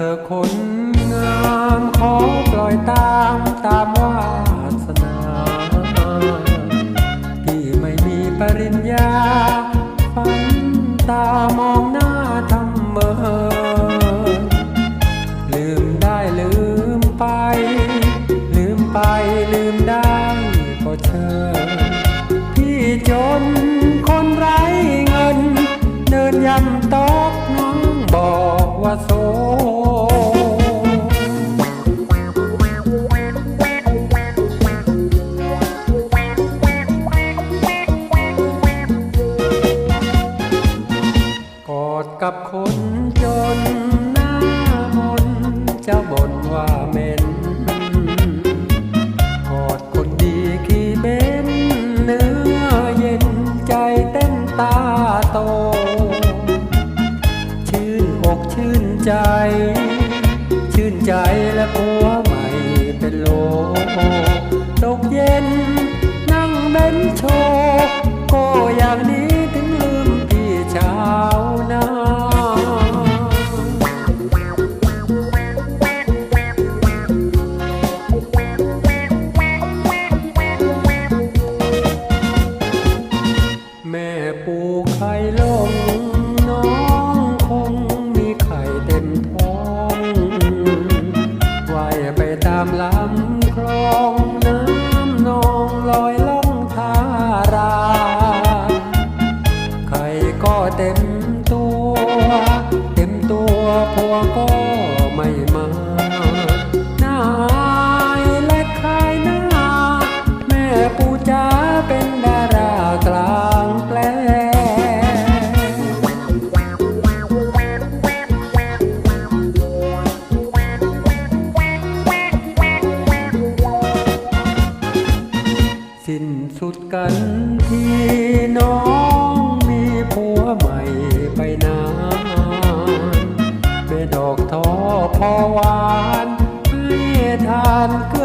เธอคนงามขอปล่อยตามตามวาสนาพี่ไม่มีปริญญาฝันตามองหน้าทำเมินลืมได้ลืมไป ลืมไปลืมได้ก็เชิญพี่จนคนไร้เงิน เดินยำตอกน้องบอกว่าโส ชื่นอกชื่นใจ ชื่นใจและผัวใหม่เป็นโลตกเย็น ปูไข่ลง น้องคงมีไข่เต็มท้องว่ายไปตามลำคลองน้ำนองลอยล่องทารา ไข่ก็เต็มตัว เต็มตัวพวงก็ไม่มา สุดกันที่น้องมีผัวใหม่ไปนานเป็นดอกทอพอหวานให้ทานก